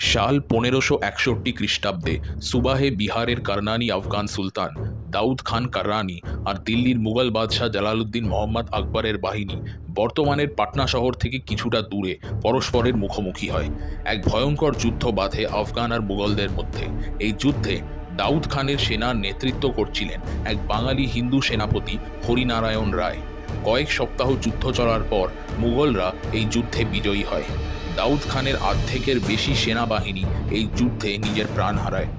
সাল পনেরোশো একষট্টি খ্রিস্টাব্দে সুবাহে বিহারের কারনানি আফগান সুলতান, দাউদ খান কাররানি আর দিল্লির মুঘল বাদশাহ জালালউদ্দিন মোহাম্মদ আকবরের বাহিনী বর্তমানের পাটনা শহর থেকে কিছুটা দূরে পরস্পরের মুখোমুখি হয়। এক ভয়ঙ্কর যুদ্ধ বাধে আফগান আর মুঘলদের মধ্যে। এই যুদ্ধে দাউদ খানের সেনার নেতৃত্ব করছিলেন এক বাঙালি হিন্দু সেনাপতি হরিনারায়ণ রায়। কয়েক সপ্তাহ যুদ্ধ চলার পর মুঘলরা এই যুদ্ধে বিজয়ী হয়। দাউদ খানের অর্ধেকের বেশি সেনাবাহিনী এই যুদ্ধে নিজের প্রাণ হারায়।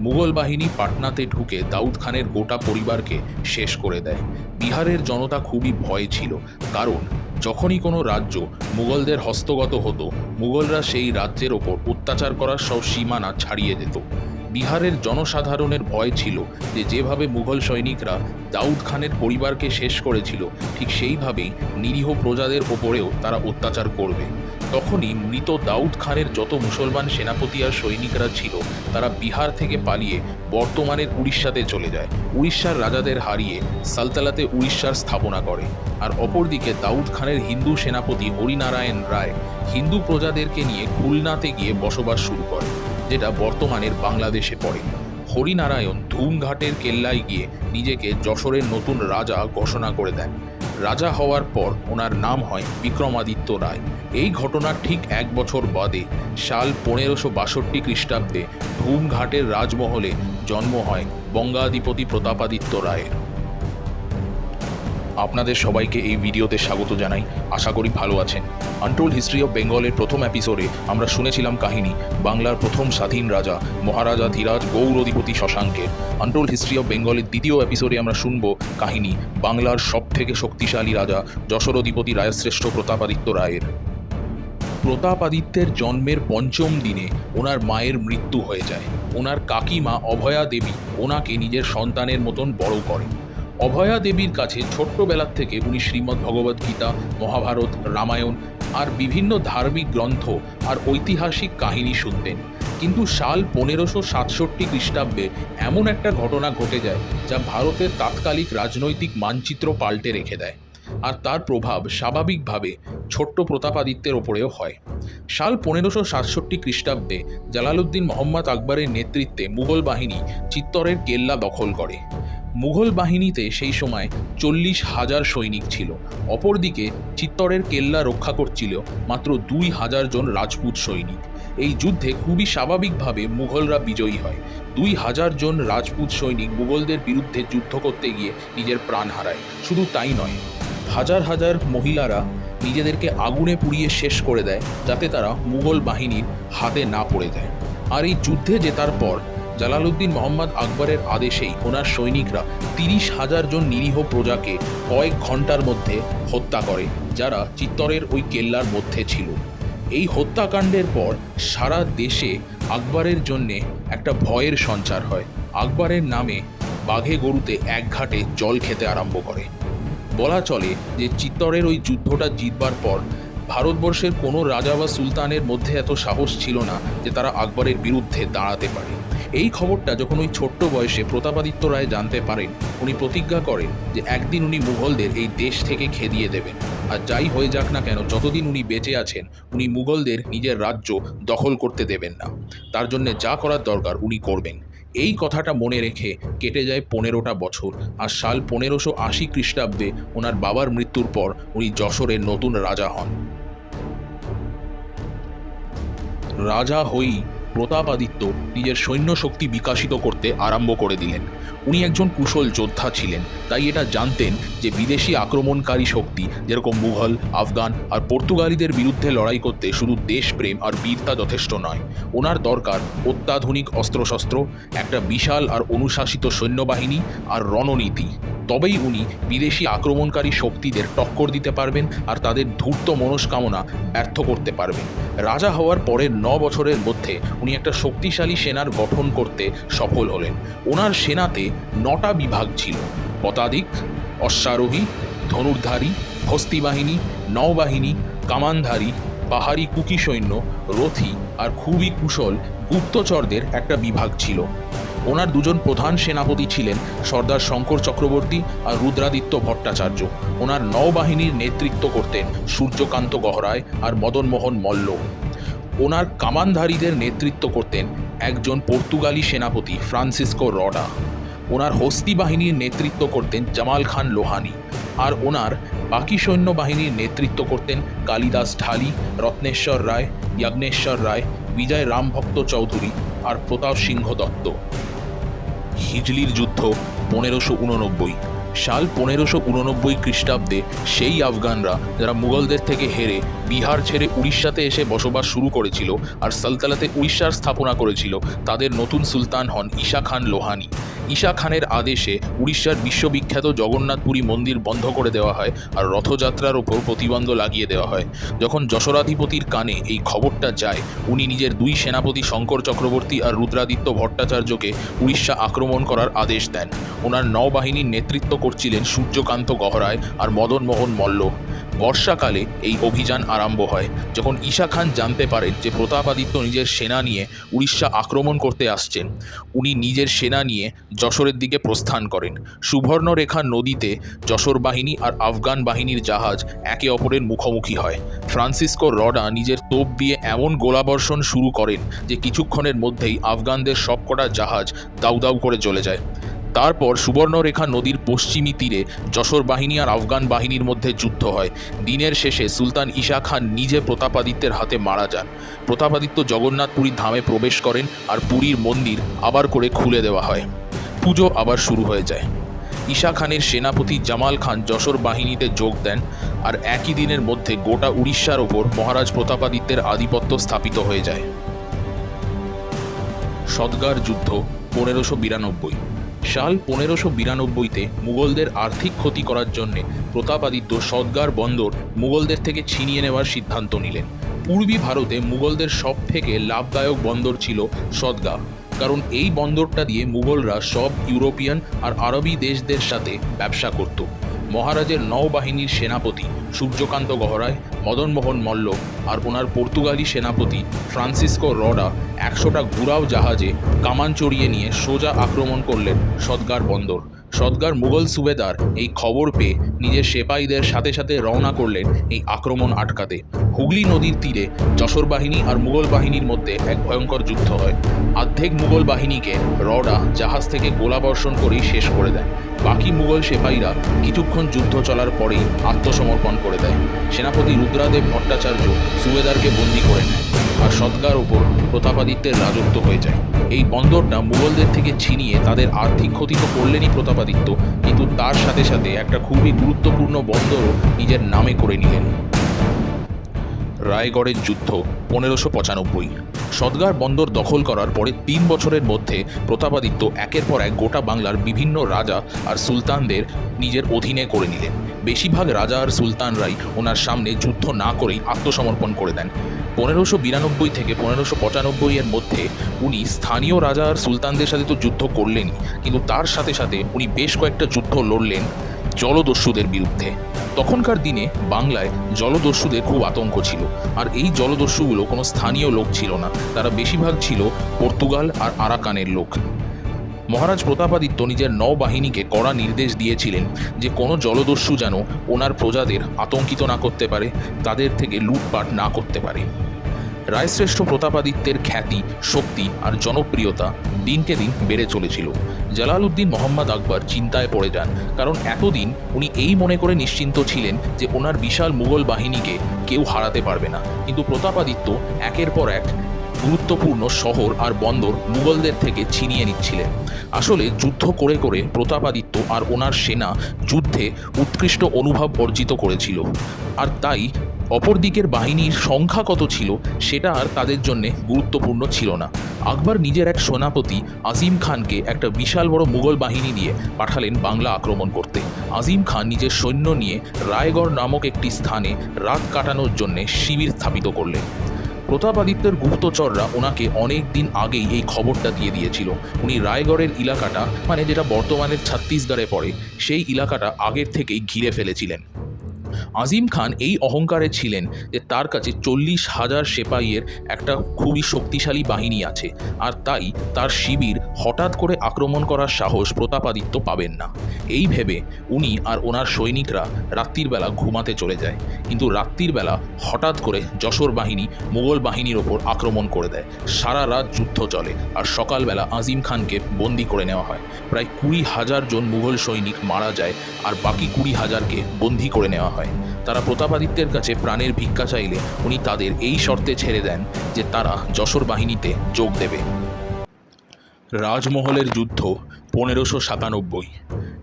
মুঘল বাহিনী পাটনাতে ঢুকে দাউদ খানের গোটা পরিবারকে শেষ করে দেয়। বিহারের জনতা খুবই ভয়ে ছিল, কারণ যখনই কোনো রাজ্য মুঘলদের হস্তগত হতো, মুঘলরা সেই রাজ্যের ওপর অত্যাচার করার সব সীমানা ছাড়িয়ে যেত বিহারের জনসাধারণের ভয় ছিল যে যেভাবে মুঘল সৈনিকরা দাউদ খানের পরিবারকে শেষ করেছিল, ঠিক সেইভাবেই নিরীহ প্রজাদের ওপরেও তারা অত্যাচার করবে। তখনই মৃত দাউদ খানের যত মুসলমান সেনাপতি আর সৈনিকরা ছিল, তারা বিহার থেকে পালিয়ে বর্তমানের উড়িষ্যাতে চলে যায়। উড়িষ্যার রাজাদের হারিয়ে সালতালাতে উড়িষ্যার স্থাপনা করে। আর অপরদিকে দাউদ খানের হিন্দু সেনাপতি হরিনারায়ণ রায় হিন্দু প্রজাদেরকে নিয়ে খুলনাতে গিয়ে বসবাস শুরু করে, যেটা বর্তমানের বাংলাদেশে পড়ে। হরিনারায়ণ ধুমঘাটের কেল্লায় গিয়ে নিজেকে যশোরের নতুন রাজা ঘোষণা করে দেন। রাজা হওয়ার পর ওনার নাম হয় বিক্রমাদিত্য রায়। এই ঘটনার ঠিক এক বছর বাদে সাল পনেরোশো বাষট্টি খ্রিস্টাব্দে ধুমঘাটের রাজমহলে জন্ম হয় বঙ্গাধিপতি প্রতাপাদিত্য রায়ের। আপনাদের সবাইকে এই ভিডিওতে স্বাগত জানাই। আশা করি ভালো আছেন। আনটোল্ড হিস্ট্রি অফ বেঙ্গলের প্রথম এপিসোডে আমরা শুনেছিলাম কাহিনী, বাংলার প্রথম স্বাধীন রাজা, মহারাজা ধীরাজ গৌরধিপতি শশাঙ্কের আনটোল্ড হিস্ট্রি অফ বেঙ্গলের দ্বিতীয় এপিসোডে আমরা শুনব কাহিনী, বাংলার সব থেকে শক্তিশালী রাজা, যশোর যশোরধিপতি রায়শ্রেষ্ঠ প্রতাপাদিত্য রায়ের। প্রতাপাদিত্যের জন্মের পঞ্চম দিনে ওনার মায়ের মৃত্যু হয়ে যায়। ওনার কাকিমা অভয়া দেবী ওনাকে নিজের সন্তানের মতন বড় করেন। অভয়া দেবীর কাছে ছোট্টবেলার থেকে উনি শ্রীমদ্ ভগবদ্ গীতা, মহাভারত, রামায়ণ আর বিভিন্ন ধার্মিক গ্রন্থ আর ঐতিহাসিক কাহিনী শুনতেন। কিন্তু সাল পনেরোশো সাতষট্টি খ্রিস্টাব্দে এমন একটা ঘটনা ঘটে যায় যা ভারতের তাৎকালিক রাজনৈতিক মানচিত্র পাল্টে রেখে দেয় আর তার প্রভাব স্বাভাবিকভাবে ছোট্ট প্রতাপাদিত্যের ওপরেও হয়। সাল পনেরোশো সাতষট্টি খ্রিস্টাব্দে জালালউদ্দিন মোহাম্মদ আকবরের নেতৃত্বে মুঘল বাহিনী চিত্তরের কেল্লা দখল করে। মুঘল বাহিনীতে সেই সময় চল্লিশ হাজার সৈনিক ছিল। অপরদিকে চিত্তরের কেল্লা রক্ষা করছিল মাত্র দুই হাজার জন রাজপুত সৈনিক। এই যুদ্ধে খুবই স্বাভাবিকভাবে মুঘলরা বিজয়ী হয়। দুই হাজার জন রাজপুত সৈনিক মুঘলদের বিরুদ্ধে যুদ্ধ করতে গিয়ে নিজের প্রাণ হারায়। শুধু তাই নয়, হাজার হাজার মহিলারা নিজেদেরকে আগুনে পুড়িয়ে শেষ করে দেয়, যাতে তারা মুঘল বাহিনীর হাতে না পড়ে যায়। আর এই যুদ্ধে জেতার পর জালালউদ্দিন মোহাম্মদ আকবরের আদেশেই ওনার সৈনিকরা তিরিশ হাজার জন নিরীহ প্রজাকে কয়েক ঘণ্টার মধ্যে হত্যা করে, যারা চিত্তরের ওই কেল্লার মধ্যে ছিল। এই হত্যাকাণ্ডের পর সারা দেশে আকবরের জন্যে একটা ভয়ের সঞ্চার হয়। আকবরের নামে বাঘে গরুতে এক ঘাটে জল খেতে আরম্ভ করে। বলা চলে যে, চিত্তরের ওই যুদ্ধটা জিতবার পর ভারতবর্ষের কোনো রাজা বা সুলতানের মধ্যে এত সাহস ছিল না যে তারা আকবরের বিরুদ্ধে দাঁড়াতে পারে। এই খবরটা যখন ওই ছোট্ট বয়সে প্রতাপাদিত্য রায় জানতে পারেন, উনি প্রতিজ্ঞা করেন যে একদিন উনি মুঘলদের এই দেশ থেকে খেদিয়ে দেবেন। আর যাই হয়ে যাক না কেন, যতদিন উনি বেঁচে আছেন, উনি মুঘলদের নিজের রাজ্য দখল করতে দেবেন না। তার জন্য যা করার দরকার উনি করবেন। এই কথাটা মনে রেখে কেটে যায় পনেরোটা বছর। আর সাল পনেরোশো আশি খ্রিস্টাব্দে ওনার বাবার মৃত্যুর পর উনি যশোরের নতুন রাজা হন। রাজা হই প্রতাপাদিত্য নিজের সৈন্য শক্তি বিকাশিত করতে আরম্ভ করে দিলেন। উনি একজন কুশল যোদ্ধা ছিলেন, তাই এটা জানতেন যে বিদেশি আক্রমণকারী শক্তি, যেরকম মুঘল, আফগান আর পর্তুগালিদের বিরুদ্ধে লড়াই করতে শুধু দেশপ্রেম আর বীরতা যথেষ্ট নয়, ওনার দরকার অত্যাধুনিক অস্ত্রশস্ত্র, একটা বিশাল আর অনুশাসিত সৈন্যবাহিনী আর রণনীতি। তবেই উনি বিদেশি আক্রমণকারী শক্তিদের টক্কর দিতে পারবেন আর তাদের ধূর্ত মনস্কামনা ব্যর্থ করতে পারবেন। রাজা হওয়ার পরের ন বছরের মধ্যে উনি একটা শক্তিশালী সেনার গঠন করতে সফল হলেন। ওনার সেনাতে নটা বিভাগ ছিল। পতাধিক অশ্বারোহী, ধনুর্ধারী হস্তি বাহিনী নৌবাহিনী, কামানধারী, পাহাড়ি কুকি সৈন্য রথী আর খুবই কুশল গুপ্তচরদের একটা বিভাগ ছিল। ওনার দুজন প্রধান সেনাপতি ছিলেন সর্দার শঙ্কর চক্রবর্তী আর রুদ্রাদিত্য ভট্টাচার্য। ওনার নৌবাহিনীর নেতৃত্ব করতেন সূর্যকান্ত গহরায় আর মদনমোহন মল্ল। ওনার কামানধারীদের নেতৃত্ব করতেন একজন পর্তুগালি সেনাপতি ফ্রান্সিসকো রডা। ওনার হস্তি বাহিনীর নেতৃত্ব করতেন জামাল খান লোহানি। আর ওনার বাকি সৈন্যবাহিনীর নেতৃত্ব করতেন কালিদাস ঢালি, রত্নেশ্বর রায় যজ্ঞেশ্বর রায়, বিজয় রামভক্ত চৌধুরী আর প্রতাপ সিংহ দত্ত। হিজলির যুদ্ধ পনেরোশো উননব্বই। সাল পনেরোশো উননব্বই খ্রিস্টাব্দে সেই আফগানরা, যারা মুঘলদের থেকে হেরে বিহার ছেড়ে উড়িষ্যাতে এসে বসবাস শুরু করেছিল আর সালতালাতে উড়িষ্যার স্থাপনা করেছিল, তাদের নতুন সুলতান হন ঈশা খান লোহানি। ঈশা খানের আদেশে উড়িষ্যার বিশ্ববিখ্যাত জগন্নাথপুরী মন্দির বন্ধ করে দেওয়া হয় আর রথযাত্রার ওপর প্রতিবন্ধ লাগিয়ে দেওয়া হয়। যখন যশোরাধিপতির কানে এই খবরটা যায়, উনি নিজের দুই সেনাপতি শঙ্কর চক্রবর্তী আর রুদ্রাদিত্য ভট্টাচার্যকে উড়িষ্যা আক্রমণ করার আদেশ দেন। ওনার নৌবাহিনীর নেতৃত্ব করছিলেন সূর্যকান্ত গহরায় আর মদন মোহন মল্ল। বর্ষাকালে এই অভিযান আরম্ভ হয়। যখন ঈশা খান জানতে পারেন যে প্রতাপাদিত্য নিজের সেনা নিয়ে উড়িষ্যা আক্রমণ করতে আসছেন, উনি নিজের সেনা নিয়ে যশোরের দিকে প্রস্থান করেন। সুবর্ণরেখা নদীতে যশোর বাহিনী আর আফগান বাহিনীর জাহাজ একে অপরের মুখোমুখি হয়। ফ্রান্সিসকো রডা নিজের তোপ দিয়ে এমন গোলাবর্ষণ শুরু করেন যে কিছুক্ষণের মধ্যেই আফগানদের সবকটা জাহাজ দাউ দাউ করে চলে যায়। তারপর সুবর্ণরেখা নদীর পশ্চিমী তীরে যশোর বাহিনী আর আফগান বাহিনীর মধ্যে যুদ্ধ হয়। দিনের শেষে সুলতান ঈশা খান নিজে প্রতাপাদিত্যের হাতে মারা যান। প্রতাপাদিত্য জগন্নাথপুরীর ধামে প্রবেশ করেন আর পুরীর মন্দির আবার করে খুলে দেওয়া হয়। পুজো আবার শুরু হয়ে যায়। ঈশা খানের সেনাপতি জামাল খান যশোর বাহিনীতে যোগ দেন আর একই দিনের মধ্যে গোটা উড়িষ্যার ওপর মহারাজ প্রতাপাদিত্যের আধিপত্য স্থাপিত হয়ে যায়। সদগার যুদ্ধ পনেরোশো বিরানব্বই। সাল পনেরোশো বিরানব্বইতে মুঘলদের আর্থিক ক্ষতি করার জন্যে প্রতাপাদিত্য সদগার বন্দর মুঘলদের থেকে ছিনিয়ে নেওয়ার সিদ্ধান্ত নিলেন। পূর্বী ভারতে মুঘলদের সব থেকে লাভদায়ক বন্দর ছিল সদগা। কারণ এই বন্দরটা দিয়ে মুঘলরা সব ইউরোপিয়ান আর আরবি দেশদের সাথে ব্যবসা করত। মহারাজের নৌবাহিনীর সেনাপতি সূর্যকান্ত গহরায় মদনমোহন মল্ল আর ওনার পর্তুগালি সেনাপতি ফ্রান্সিসকো রডা একশোটা ঘুরাও জাহাজে কামান চড়িয়ে নিয়ে সোজা আক্রমণ করলেন সদগার বন্দর। সদগার মুঘল সুবেদার এই খবর পেয়ে নিজের সেপাইদের সাথে সাথে রওনা করলেন এই আক্রমণ আটকাতে। হুগলি নদীর তীরে যশোর বাহিনী আর মুঘল বাহিনীর মধ্যে এক ভয়ঙ্কর যুদ্ধ হয়। আর্ধেক মুঘল বাহিনীকে রডা জাহাজ থেকে গোলাবর্ষণ করেই শেষ করে দেয়। বাকি মুঘল সেপাইরা কিছুক্ষণ যুদ্ধ চলার পরেই আত্মসমর্পণ করে দেয়। সেনাপতি রুদ্রাদেব ভট্টাচার্য সুবেদারকে বন্দী করে নেয় আর সৎকার ওপর প্রতাপাদিত্যের রাজত্ব হয়ে যায়। এই বন্দরটা মুঘলদের থেকে ছিনিয়ে তাদের আর্থিক ক্ষতি তো করলেনই প্রতাপাদিত্য, কিন্তু তার সাথে সাথে একটা খুবই গুরুত্বপূর্ণ বন্দরও নিজের নামে করে নিলেন। রায়গড়ের যুদ্ধ পনেরোশো পঁচানব্বই। সদগার বন্দর দখল করার পরে তিন বছরের মধ্যে প্রতাপাদিত্য একের পর এক গোটা বাংলার বিভিন্ন রাজা আর সুলতানদের নিজের অধীনে করে নিলেন। বেশিরভাগ রাজা আর সুলতানরাই ওনার সামনে যুদ্ধ না করেই আত্মসমর্পণ করে দেন। পনেরোশো বিরানব্বই থেকে পনেরোশো পঁচানব্বই এর মধ্যে উনি স্থানীয় রাজা আর সুলতানদের সাথে তো যুদ্ধ করলেনই, কিন্তু তার সাথে সাথে উনি বেশ কয়েকটা যুদ্ধ লড়লেন জলদস্যুদের বিরুদ্ধে। তখনকার দিনে বাংলায় জলদস্যুদের খুব আতঙ্ক ছিল, আর এই জলদস্যুগুলো কোনো স্থানীয় লোক ছিল না, তারা বেশিরভাগ ছিল পর্তুগাল আর আরাকানের লোক। মহারাজ প্রতাপাদিত্য নিজের নৌবাহিনীকে কড়া নির্দেশ দিয়েছিলেন যে কোনো জলদস্যু যেন ওনার প্রজাদের আতঙ্কিত না করতে পারে, তাদের থেকে লুটপাট না করতে পারে। রায়শ্রেষ্ঠ প্রতাপাদিত্যের খ্যাতি, শক্তি আর জনপ্রিয়তা দিনকে দিন বেড়ে চলেছিল। জালালউদ্দিন মোহাম্মদ আকবর চিন্তায় পড়ে যান, কারণ এতদিন উনি এই মনে করে নিশ্চিন্ত ছিলেন যে ওনার বিশাল মুঘল বাহিনীকে কেউ হারাতে পারবে না। কিন্তু প্রতাপাদিত্য একের পর এক গুরুত্বপূর্ণ শহর আর বন্দর মুঘলদের থেকে ছিনিয়ে নিচ্ছিলেন। আসলে যুদ্ধ করে করে প্রতাপাদিত্য আর ওনার সেনা যুদ্ধে উৎকৃষ্ট অনুভব অর্জিত করেছিল। আর তাই অপরদিকের বাহিনীর সংখ্যা কত ছিল, সেটা আর তাদের জন্য গুরুত্বপূর্ণ ছিল না। আকবর নিজের এক সেনাপতি আজিম খানকে একটা বিশাল বড় মুঘল বাহিনী নিয়ে পাঠালেন বাংলা আক্রমণ করতে। আজিম খান নিজের সৈন্য নিয়ে রায়গড় নামক একটি স্থানে রাত কাটানোর জন্য শিবির স্থাপিত করলেন। প্রতাপাদিত্যের গুপ্তচররা ওনাকে অনেক দিন আগেই এই খবরটা দিয়ে দিয়েছিল। উনি রায়গড়ের এলাকাটা মানে যেটা বর্তমানের ছত্তিশগড়ে পড়ে, সেই এলাকাটা আগের থেকেই ঘিরে ফেলেছিলেন। আজিম খান এই অহংকারে ছিলেন যে তার কাছে চল্লিশ হাজার সেপাইয়ের একটা খুবই শক্তিশালী বাহিনী আছে, আর তাই তার শিবির হঠাৎ করে আক্রমণ করার সাহস প্রতাপাদিত্য পাবেন না। এই ভেবে উনি আর ওনার সৈনিকরা রাত্রির বেলা ঘুমাতে চলে যায়, কিন্তু রাত্রির বেলা হঠাৎ করে যশোর বাহিনী মুঘল বাহিনীর ওপর আক্রমণ করে দেয়। সারা রাত যুদ্ধ চলে, আর সকালবেলা আজিম খানকে বন্দি করে নেওয়া হয়। প্রায় কুড়ি হাজার জন মুঘল সৈনিক মারা যায়, আর বাকি কুড়ি হাজারকে বন্দি করে নেওয়া হয়। তারা প্রতাপাদিত্যের কাছে প্রাণের ভিক্ষা চাইলে উনি তাদের এই শর্তে ছেড়ে দেন যে তারা যশোর বাহিনীতে যোগ দেবে। রাজমহলের যুদ্ধ পনেরোশো সাতানব্বই।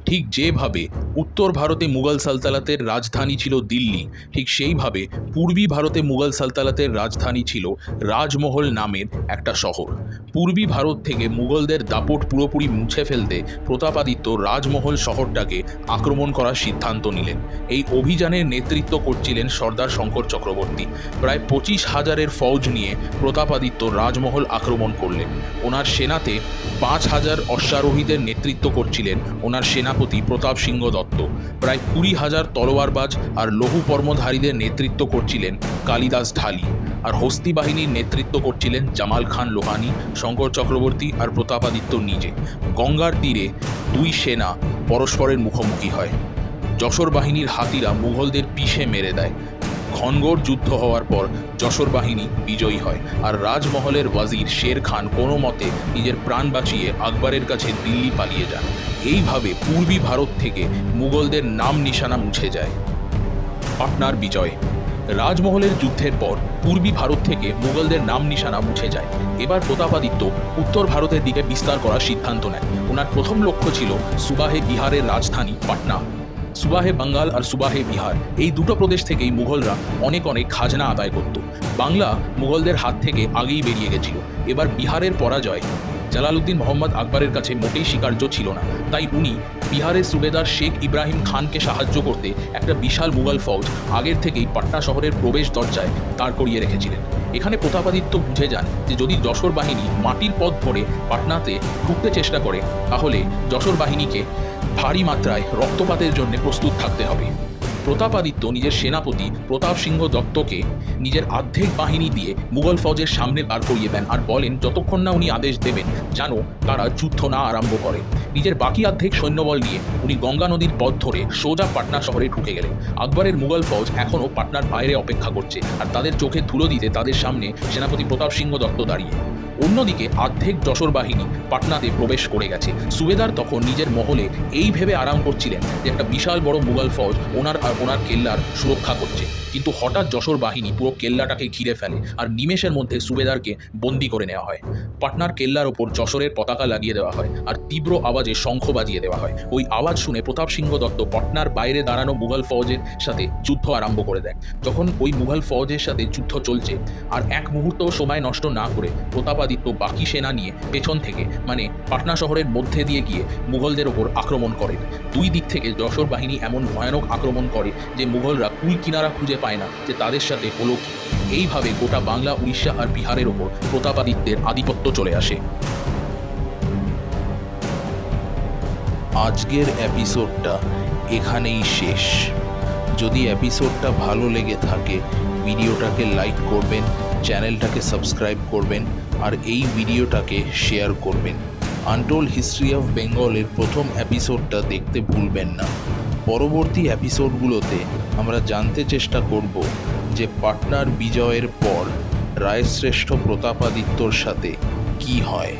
ঠিক যেভাবে উত্তর ভারতে মুঘল সালতালাতের রাজধানী ছিল দিল্লি, ঠিক সেইভাবে পূর্বী ভারতে মুঘল সালতানাতের রাজধানী ছিল রাজমহল নামের একটা শহর। পূর্বী ভারত থেকে মুঘলদের দাপট পুরোপুরি মুছে ফেলতে প্রতাপাদিত্য রাজমহল শহরটাকে আক্রমণ করার সিদ্ধান্ত নিলেন। এই অভিযানের নেতৃত্ব করছিলেন সর্দার শঙ্কর চক্রবর্তী। প্রায় পঁচিশ হাজারের ফৌজ নিয়ে প্রতাপাদিত্য রাজমহল আক্রমণ করলেন। ওনার সেনাতে পাঁচ হাজার অশ্বারোহীদের নেতৃত্ব করছিলেন ওনার সেনাপতি প্রতাপ সিংহ দত্ত। প্রায় কুড়ি হাজার তলোয়ারবাজ আর লৌহ পর্মধারীদের নেতৃত্ব করছিলেন কালিদাস ঢালি। আর হস্তি বাহিনীর নেতৃত্ব করছিলেন জামাল খান লোহানি, শঙ্কর চক্রবর্তী আর প্রতাপাদিত্য নিজে। গঙ্গার তীরে দুই সেনা পরস্পরের মুখোমুখি হয়। যশোর বাহিনীর হাতিরা মুঘলদের পিষে মেরে দেয়। ঘনঘোর যুদ্ধ হওয়ার পর যশোর বাহিনী বিজয়ী হয় আর রাজমহলের ওয়াজির শের খান কোনো মতে নিজের প্রাণ বাঁচিয়ে আকবরের কাছে দিল্লি পালিয়ে যান। এইভাবে পূর্বী ভারত থেকে মুঘলদের নাম নিশানা মুছে যায়। পাটনার বিজয়। রাজমহলের যুদ্ধের পর পূর্বী ভারত থেকে মুঘলদের নাম নিশানা মুছে যায়। এবার প্রতাপাদিত্য উত্তর ভারতের দিকে বিস্তার করার সিদ্ধান্ত নেয় ওনার প্রথম লক্ষ্য ছিল সুবাহে বিহারের রাজধানী পাটনা। সুবাহে বাঙ্গাল আর সুবাহে বিহার। এই দুটো প্রদেশ থেকেই মুঘলরা অনেক অনেক খাজনা আদায় করত। বাংলা মুঘলদের হাত থেকে আগেই বেরিয়ে গেছিল। এবার বিহারের পরাজয় জালালউদ্দিন মোহাম্মদ আকবরের কাছে মোটেই স্বীকার্য ছিল না। তাই উনি বিহারের সুবেদার শেখ ইব্রাহিম খানকে সাহায্য করতে একটা বিশাল মুঘল ফৌজ আগের থেকেই পাটনা শহরের প্রবেশ দরজায় দাঁড় করিয়ে রেখেছিলেন। এখানে প্রতাপাদিত্য বুঝে যান যে যদি যশোর বাহিনী মাটির পথ ধরে পাটনাতে ঢুকতে চেষ্টা করে, তাহলে যশোর বাহিনীকে ভারী মাত্রায় রক্তপাতের জন্য প্রস্তুত থাকতে হবে। প্রতাপাদিত্য নিজের সেনাপতি প্রতাপ সিংহ দত্তকে নিজের আর্ধেক বাহিনী দিয়ে মুঘল ফৌজের সামনে দাঁড় করিয়ে দেন আর বলেন, যতক্ষণ না উনি আদেশ দেবেন যেন তারা যুদ্ধ না আরম্ভ করে। নিজের বাকি অর্ধেক সৈন্যবল নিয়ে উনি গঙ্গা নদীর পথ ধরে সোজা পাটনা শহরে ঢুকে গেলেন। আকবরের মুঘল ফৌজ এখনও পাটনার বাইরে অপেক্ষা করছে আর তাদের চোখে ধুলো দিতে তাদের সামনে সেনাপতি প্রতাপ সিংহ দত্ত দাঁড়িয়ে। অন্যদিকে অর্ধেক যশোর বাহিনী পাটনাতে প্রবেশ করে গেছে। সুবেদার তখন নিজের মহলে এই ভেবে আরাম করছিলেন যে একটা বিশাল বড় মুঘল ফৌজ ওনার আর ওনার কেল্লার সুরক্ষা করছে। কিন্তু হঠাৎ যশোর বাহিনী পুরো কেল্লাটাকে ঘিরে ফেলে আর নিমেষের মধ্যে সুবেদারকে বন্দি করে নেওয়া হয়। পাটনার কেল্লার ওপর যশোরের পতাকা লাগিয়ে দেওয়া হয় আর তীব্র আওয়াজে শঙ্খ বাজিয়ে দেওয়া হয়। ওই আওয়াজ শুনে প্রতাপ সিংহ দত্ত পাটনার বাইরে দাঁড়ানো মুঘল ফৌজের সাথে যুদ্ধ আরম্ভ করে দেয় যখন ওই মুঘল ফৌজের সাথে যুদ্ধ চলছে আর এক মুহূর্ত সময় নষ্ট না করে প্রতাপাদিত্য বাকি সেনা নিয়ে পেছন থেকে মানে পাটনা শহরের মধ্যে দিয়ে গিয়ে মুঘলদের ওপর আক্রমণ করেন দুই দিক থেকে যশোর বাহিনী এমন ভয়ানক আক্রমণ করে যে মুঘলরা কুল কিনারা খুঁজে পায় না যে তাদের সাথে হলো কি। এইভাবে গোটা বাংলা, উড়িষ্যা আর বিহারের ওপর প্রতাপাদিত্যের আধিপত্য চলে আসে। আজকের এপিসোডটা এখানেই শেষ। যদি এপিসোডটা ভালো লেগে থাকে, ভিডিওটাকে লাইক করবেন চ্যানেলটাকে সাবস্ক্রাইব করবেন আর এই ভিডিওটাকে শেয়ার করবেন। আনটোল হিস্ট্রি অফ বেঙ্গলের প্রথম এপিসোডটা দেখতে ভুলবেন না। পরবর্তী এপিসোডগুলোতে আমরা জানতে চেষ্টা করব যে পাটনার বিজয়ের পর রায়শ্রেষ্ঠ প্রতাপাদিত্যর সাথে কি হয়।